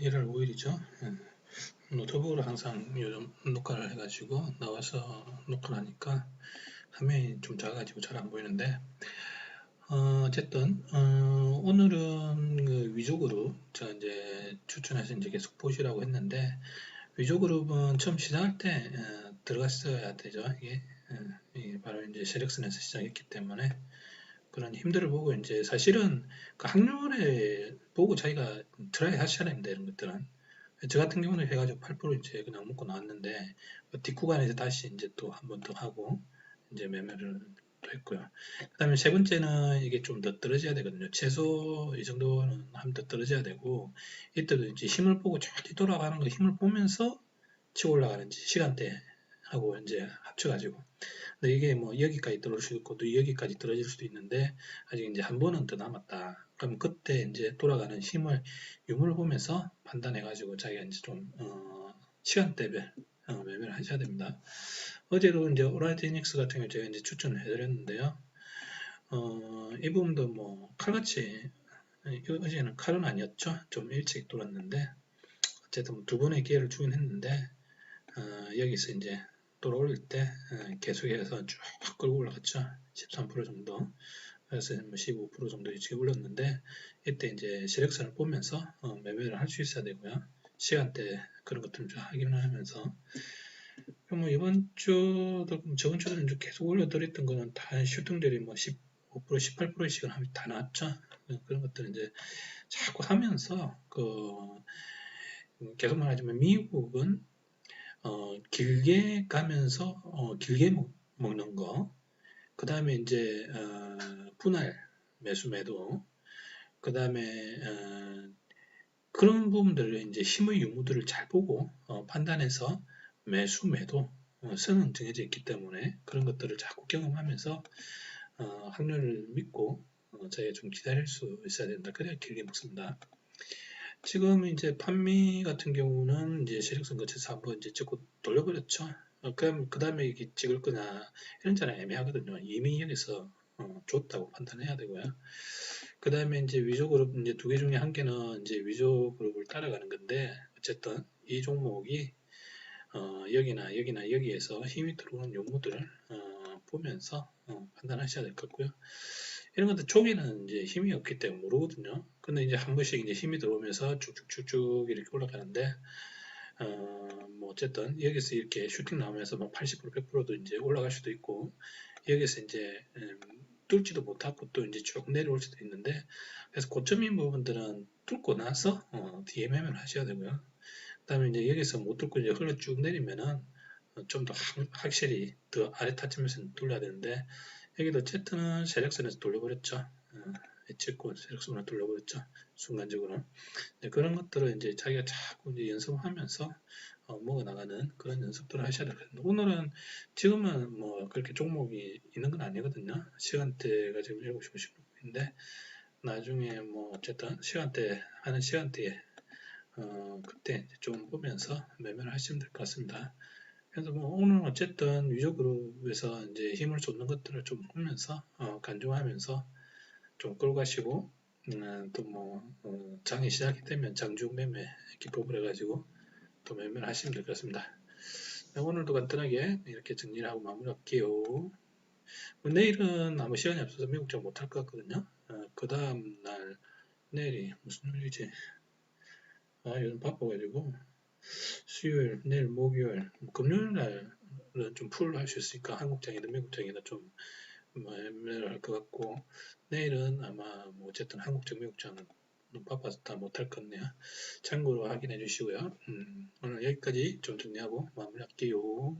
1월 5일이죠. 노트북으로 항상 요즘 녹화를 해가지고 나와서 녹화를 하니까 화면이 좀 작아가지고 잘 안 보이는데 어, 어쨌든 어, 오늘은 그 위조그룹 제가 이제 추천해서 이제 계속 보시라고 했는데 위조그룹은 처음 시작할 때 어, 들어갔어야 되죠. 이게, 어, 이게 바로 이제 세력선에서 시작했기 때문에 그런 힘들을 보고 이제 사실은 그 확률에 보고 자기가 트라이 하셔야 됩니다 이런 것들은 저 같은 경우는 해가지고 8% 이제 그냥 먹고 나왔는데 그 뒷구간에서 다시 이제 또 한 번 더 하고 이제 매매를 또 했고요. 그 다음에 세 번째는 이게 좀 더 떨어져야 되거든요. 최소 이 정도는 한더 떨어져야 되고 이때도 이제 힘을 보고 쫙 뒤돌아가는 거 힘을 보면서 치고 올라가는지 시간대 하고 이제 합쳐가지고 근데 이게 뭐 여기까지 떨어질 수도 있고 또 여기까지 떨어질 수도 있는데 아직 이제 한 번은 더 남았다. 그럼 그때 이제 돌아가는 힘을 유무를 보면서 판단해 가지고 자기가 이제 좀 어, 시간대별 어, 매매를 하셔야 됩니다. 어제도 이제 오라이트닉스 같은 경우 제가 이제 추천을 해드렸는데요. 어, 이 부분도 뭐 칼같이 어제는 칼은 아니었죠. 좀 일찍 돌았는데 어쨌든 두 번의 기회를 주긴 했는데 어, 여기서 이제 돌아올릴 때 어, 계속해서 쭉 끌고 올라갔죠. 13% 정도. 그래서 15%뭐 정도 이제 올렸는데 이때 이제 시력선을 보면서 어, 매매를 할 수 있어야 되고요. 시간대 그런 것들을 좀 확인을 하면서 뭐 이번 주도 저번 주도 좀 계속 올려드렸던 거는 다 슈팅들이 뭐15% 18%씩은 다 나왔죠. 그런 것들을 이제 자꾸 하면서 그 계속 말하자면 미국은 어, 길게 가면서 어, 길게 먹, 는 거. 그 다음에 이제 어, 분할 매수 매도. 그 다음에 어, 그런 부분들을 이제 힘의 유무들을 잘 보고 어, 판단해서 매수 매도 어, 선은 정해져 있기 때문에 그런 것들을 자꾸 경험하면서 어, 확률을 믿고 어, 저희가 좀 기다릴 수 있어야 된다. 그래야 길게 먹습니다. 지금 이제 판미 같은 경우는 이제 세력선 거쳐서 한번 이제 찍고 돌려버렸죠. 어, 그럼 그 다음에 이게 찍을 거냐 이런 자는 애매하거든요. 이미 여기서 어, 줬다고 판단해야 되고요. 그 다음에 이제 위조 그룹 이제 두 개 중에 한 개는 이제 위조 그룹을 따라가는 건데 어쨌든 이 종목이 어, 여기나 여기나 여기에서 힘이 들어오는 요무들을 어, 보면서 어, 판단하셔야 될 것 같고요. 이런 것들 초기는 이제 힘이 없기 때문에 모르거든요. 근데 이제 한 번씩 이제 힘이 들어오면서 쭉쭉쭉쭉 이렇게 올라가는데, 어, 뭐 어쨌든 여기서 이렇게 슈팅 나오면서 뭐80% 100%도 이제 올라갈 수도 있고, 여기서 이제 음, 뚫지도 못하고 또 이제 쭉 내려올 수도 있는데, 그래서 고점인 부분들은 뚫고 나서 어, DMM을 하셔야 되고요. 그 다음에 이제 여기서 못 뚫고 이제 흘러 쭉 내리면은 좀 더 확실히 더 아래 타점에서 돌려야 되는데, 여기도 채트는 세력선에서 돌려버렸죠. 어, 찍고 세력선으로 돌려버렸죠. 순간적으로. 그런 것들을 이제 자기가 자꾸 이제 연습하면서 어, 먹어나가는 그런 연습들을 하셔야 되거든요. 오늘은 지금은 뭐 그렇게 종목이 있는 건 아니거든요. 시간대가 지금 7시 56분인데 나중에 뭐 어쨌든 시간대 하는 시간대에 어, 그때 좀 보면서 매매를 하시면 될 것 같습니다. 그래서 뭐 오늘 어쨌든 위조그룹에서 이제 힘을 쏟는 것들을 좀 보면서 어, 간주하면서 좀 끌고 가시고 음, 또뭐 어, 장이 시작이 되면 장중 매매 기법을 해가지고 또 매매를 하시면 될 것 같습니다. 네, 오늘도 간단하게 이렇게 정리를 하고 마무리할게요. 뭐 내일은 아무 시간이 없어서 미국장 못할 것 같거든요. 어, 그 다음 날 내일이 무슨 요일이지? 아 요즘 바빠가지고 수요일, 내일 목요일, 뭐 금요일 날은 좀 풀 할 수 있으니까 한국장이든 미국장이든 좀 애매를 할 것 같고 내일은 아마 뭐 어쨌든 한국장, 미국장은 바빠서 다 못할 것 같네요. 참고로 확인해 주시고요. 음, 오늘 여기까지 좀 정리하고 마무리할게요.